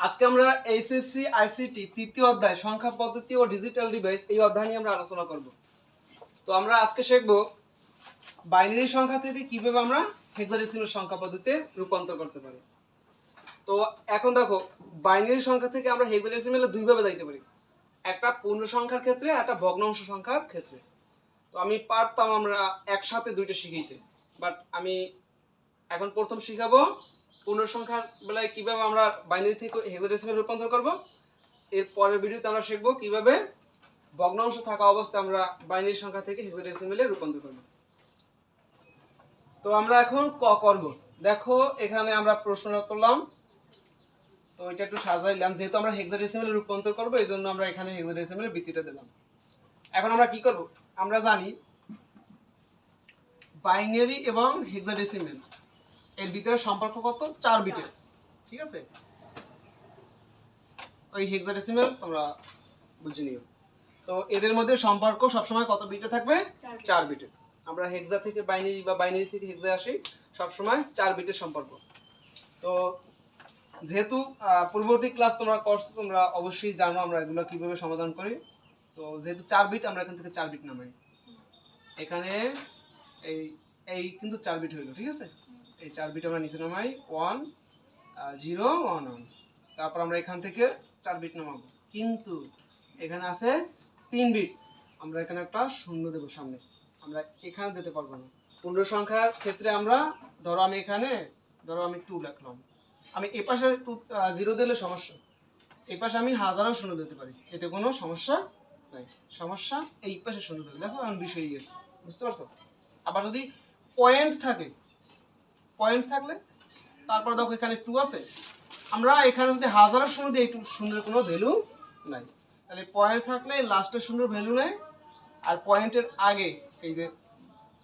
আজকে আমরা HSC ICT তৃতীয় অধ্যায়, সংখ্যা পদ্ধতি ও ডিজিটাল ডিভাইস এই অধ্যায় নিয়ে আমরা আলোচনা করব। তো আমরা আজকে শিখব বাইনারি সংখ্যা থেকে কীভাবে আমরা হেক্সাডেসিমাল সংখ্যা পদ্ধতিতে রূপান্তর করতে পারি। তো এখন দেখো, বাইনারি সংখ্যা থেকে আমরা হেক্সাডেসিমালে দুইভাবে যাইতে পারি। একটা পূর্ণ সংখ্যার ক্ষেত্রে একটা ভগ্নাংশ সংখ্যার ক্ষেত্রে। তো আমি পারতাম আমরা একসাথে দুইটা শিখাইতে বাট আমি এখন প্রথম শিখাবো পূর্ণ বেলায় কীভাবে আমরা বাইনারি থেকে হেক্সাডেসিমাল রূপান্তর করব, এর পরের ভিডিওতে আমরা শিখব কীভাবে ভগ্নাংশ থাকা অবস্থায় আমরা বাইনারি সংখ্যা থেকে হেক্সাডেসিমালে রূপান্তর করব। তো আমরা এখন ক করব। দেখো, এখানে আমরা প্রশ্নটা তুললাম। তো এটা একটু সাজাইলাম, যেহেতু আমরা হেক্সাডেসিমালে রূপান্তর করব এই জন্য আমরা এখানে হেক্সাডেসিমালের বৃত্তিটা দিলাম। এখন আমরা কি করব? আমরা জানি বাইনারি এবং হেক্সাডেসিমাল এর ভিতরে সম্পর্ক কত? চার বিটের। ঠিক আছে? ওই হেক্সাডেসিমাল তোমরা বুঝে নিও। তো এদের মধ্যে সম্পর্ক সবসময় কত বিটে থাকবে? চার বিটে। আমরা হেক্সা থেকে বাইনারি বা বাইনারি থেকে হেক্সা আসি সবসময় চার বিটের সম্পর্ক। তো যেহেতু পূর্ববর্তী ক্লাস তোমরা করছ তোমরা অবশ্যই জানো আমরা এগুলো কীভাবে সমাধান করি। তো যেহেতু চার বিট আমরা এখান থেকে চার বিট নামাই। এখানে এই এই কিন্তু চার বিট হইল ঠিক আছে? এই চার বিট আমরা নিচে নামাই। ওয়ান জিরো ওয়ান ওয়ান তারপর আমরা এখান থেকে চার বিট নামাবো। কিন্তু এখানে আছে তিন বিট। আমরা এখানে একটা শূন্য দেবো সামনে। আমরা এখানে দিতে পারব না। পূর্ণ সংখ্যার ক্ষেত্রে আমরা, ধরো আমি এখানে, ধরো আমি টু লিখলাম। আমি এ পাশে টু জিরো দিলে সমস্যা। এই পাশে আমি হাজারও শূন্য দিতে পারি। এতে কোনো সমস্যা নাই। সমস্যা এই পাশে শূন্য দিলে দেখো এখন বিষয় গেছে। বুঝতে পারছ? আবার যদি পয়েন্ট থাকে পয়েন্ট থাকলে, তারপরে দেখো এখানে টু আছে। আমরা এখানে যদি হাজারের শূন্য দিই, একটু শূন্যের কোনো ভ্যালু নাই। তাহলে পয়েন্ট থাকলে লাস্টের শূন্যের ভ্যালু নেই, আর পয়েন্টের আগে এই যে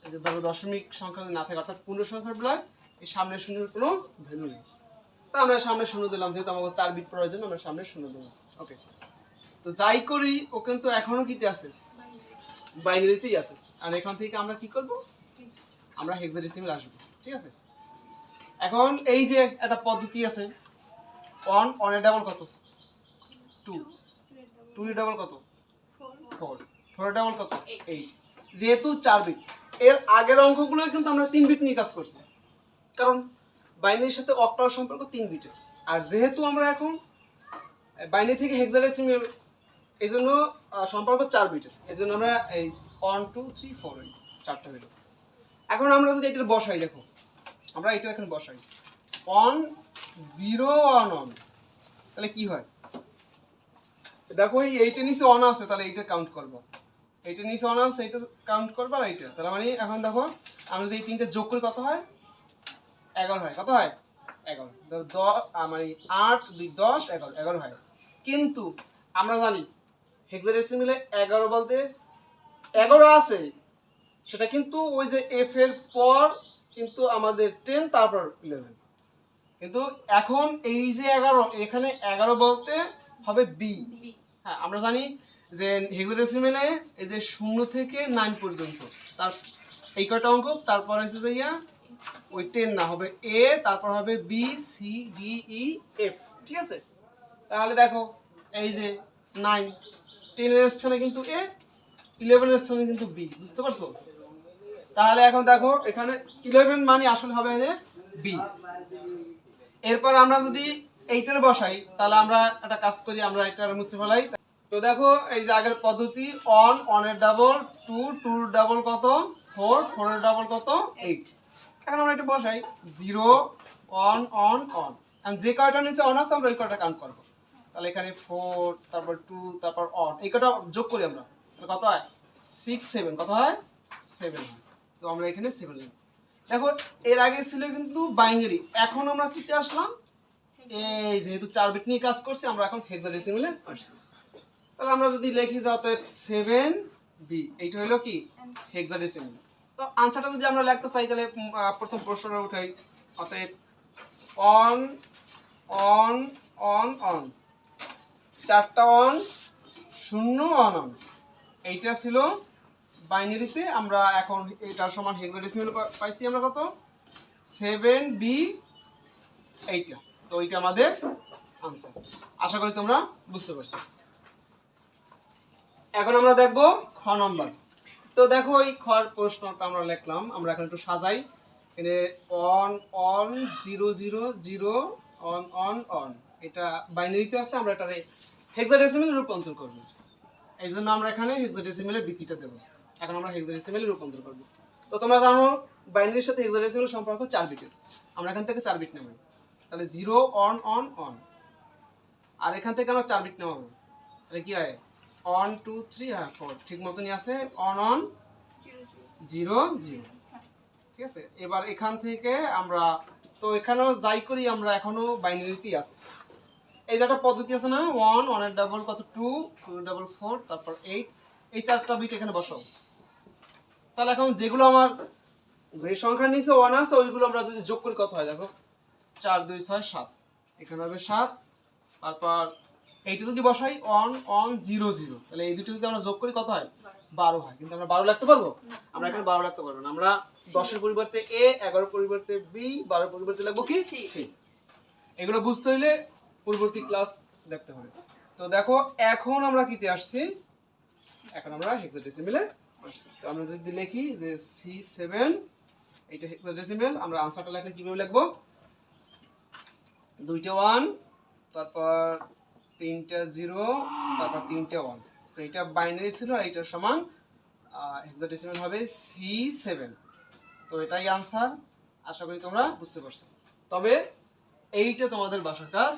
এই যে ধরো দশমিক সংখ্যা যদি না থাকে, অর্থাৎ পূর্ণ সংখ্যার বেলায় এই সামনের শূন্যের কোনো ভ্যালু নেই। তো আমরা সামনে শূন্য দিলাম, যেহেতু আমাকে চার বিট প্রয়োজন আমরা সামনে শূন্য দিলাম। ওকে তো যাই করি, ও কিন্তু এখনও কিতে আছে? বাইনারিতেই আছে। আর এখান থেকে আমরা কি করব? আমরা হেক্সাডেসিমাল আসব। ঠিক আছে? এখন এই যে একটা পদ্ধতি আছে অন অনের ডাবল কত? টু টু এর ডাবল কত? ফোর ফোর ডাবল কত? এইট যেহেতু চার বিট এর আগের অঙ্কগুলো কিন্তু আমরা তিন বিট নিয়ে কাজ করছি। কারণ বাইনারির সাথে অক্টার সম্পর্ক তিন বিটের আর যেহেতু আমরা এখন বাইনারি থেকে হেক্সাডেসিমাল এই জন্য সম্পর্ক চার বিটের এই জন্য আমরা এই ওয়ান টু থ্রি ফোর চারটা হইল এখন আমরা যদি এটা বসাই, দেখো। আমরা এটা এখন বসাই। ওয়ান জিরো ওয়ান ওয়ান তাহলে কি হয়? দেখো এই এইটা নিচে অন আছে, তাহলে এইটা কাউন্ট করব। এইটা নিচে অন আছে, এইটা কাউন্ট করব আর এইটা। তাহলে মানে এখন দেখো, আমরা যদি এই তিনটে যোগ করি কত হয়? এগারো হয়। কত হয়? এগারো। ধরো দশ মানে আট, দুই, দশ, এগারো। এগারো হয়। কিন্তু আমরা জানি হেক্সাডেসিমালে এগারো বলতে এগারো আছে। সেটা কিন্তু ওই যে এফ এর পর কিন্তু আমাদের টেন তারপর ইলেভেন কিন্তু এখন এই যে এগারো এখানে এগারো বলতে হবে বি হ্যাঁ আমরা জানি যে হেক্সাডেসিমেলে এই যে শূন্য থেকে নাইন পর্যন্ত তার এই কয়টা অঙ্ক? তারপর হচ্ছে যে ইয়া ওই টেন না হবে এ তারপর হবে B C D E F ঠিক আছে? তাহলে দেখো এই যে নাইন টেনের স্থানে কিন্তু এ ইলেভেনের স্থানে কিন্তু বি বুঝতে পারছ? তাহলে এখন দেখো, এখানে ইলেভেন মানে আসলে হবে বি এরপর আমরা যদি এইটার বসাই, তাহলে আমরা একটা কাজ করি, আমরা এটার মুছে ফেলাই। তো দেখো, এই যে আগের পদ্ধতি অন অনের ডাবল টু টুর ডাবল কত? ফোর ফোরের ডাবল কত? এইট এখন আমরা এটা বসাই জিরো অন অন অন যে কয়টা নিচে অন আছে, আমরা ওই কয়টা কাউন্ট করব। তাহলে এখানে ফোর তারপর টু তারপর অন এই কয়টা যোগ করি আমরা? কত হয়? সিক্স সেভেন কত হয়? সেভেন হয়। তো আমরা এখানে সেভেন দেখো, এর আগে ছিল কিন্তু বাইনারি এখন আমরা কিতে আসলাম। এই যেহেতু চার বিট নিয়ে কাজ করছি, আমরা এখন হেক্সাডেসিমালে আসছি। তাহলে আমরা যদি লিখি যে অতএব সেভেন বি এইটা হলো কি? হেক্সাডেসিমাল তো আনসারটা যদি আমরা লিখতে চাই, তাহলে প্রথম প্রশ্নটা উঠাই। অতএব অন অন অন অন চারটা অন শূন্য অন অন এইটা ছিল বাইনারিতে আমরা এখন এটার সমান হেক্সাডেসিমাল পাইছি আমরা কত? সেভেন বি এইটা তো এইটা আমাদের আনসার আশা করি তোমরা বুঝতে পারছ। এখন আমরা দেখব খ নম্বর তো দেখো এই খর প্রশ্নটা আমরা লিখলাম। আমরা এখন একটু সাজাই। এখানে one one zero zero zero one one one এটা বাইনারিতে আছে, আমরা এটারে হেক্সাডেসিমেলে রূপান্তর করব। এই জন্য আমরা এখানে হেক্সাডেসিমেলের ভিত্তিটা দেবো। এখন আমরা হেক্সাডেসিমেলে রূপান্তর করব। তো তোমরা জানো বাইনারির সাথে হেক্সাডেসিমেল সম্পর্ক চার বিটের আমরা এখান থেকে চার বিট নেব। তাহলে জিরো অন অন অন আর এখান থেকে আমরা চার বিট হবে তাহলে কি হয়? অন টু থ্রি হ্যাঁ ফোর ঠিক মতনই আছে। অন অন জিরো জিরো ঠিক আছে? এবার এখান থেকে আমরা তো এখানেও যাই করি, আমরা এখনও বাইনারিতেই আছে। এই যে একটা পদ্ধতি আছে না? ওয়ান ওয়ানের ডাবল কত? টু টু ডাবল ফোর তারপর এইট এই চারটা বিট এখানে বসাও। তাহলে এখন যেগুলো আমার যে সংখ্যা নিচে ওয়ান আছে ওইগুলো আমরা যদি যোগ করি কত হয় দেখো? চার দুই ছয় সাত। এখানে হবে সাত তারপর এইটা যদি বসাই অন অন জিরো জিরো তাহলে এই দুটো যদি আমরা যোগ করি কত হয়? বারো হয়। কিন্তু আমরা বারো লাগতে পারব? আমরা এখানে বারো লিখতে পারব না। আমরা দশের পরিবর্তে এ এগারোর পরিবর্তে বি বারো পরিবর্তে লিখব কি? সি এগুলো বুঝতে হইলে পূর্ববর্তী ক্লাস দেখতে হবে। তো দেখো এখন আমরা কিতে আসছি? এখন আমরা হেক্সাডেসিমেলে তো আমরা যদি লিখি যে সি সেভেন এইটা হেক্সাডেসিমেল আমরা আনসারটা লিখলে কীভাবে লিখব? দুইটা ওয়ান তারপর তিনটা জিরো তারপর তিনটা ওয়ান তো এটা বাইনারি ছিল আর এটার সমান হেক্সাডেসিমেল হবে সি সেভেন তো এটাই আনসার আশা করি তোমরা বুঝতে পারছ। তবে এইটা তোমাদের বাসার কাজ।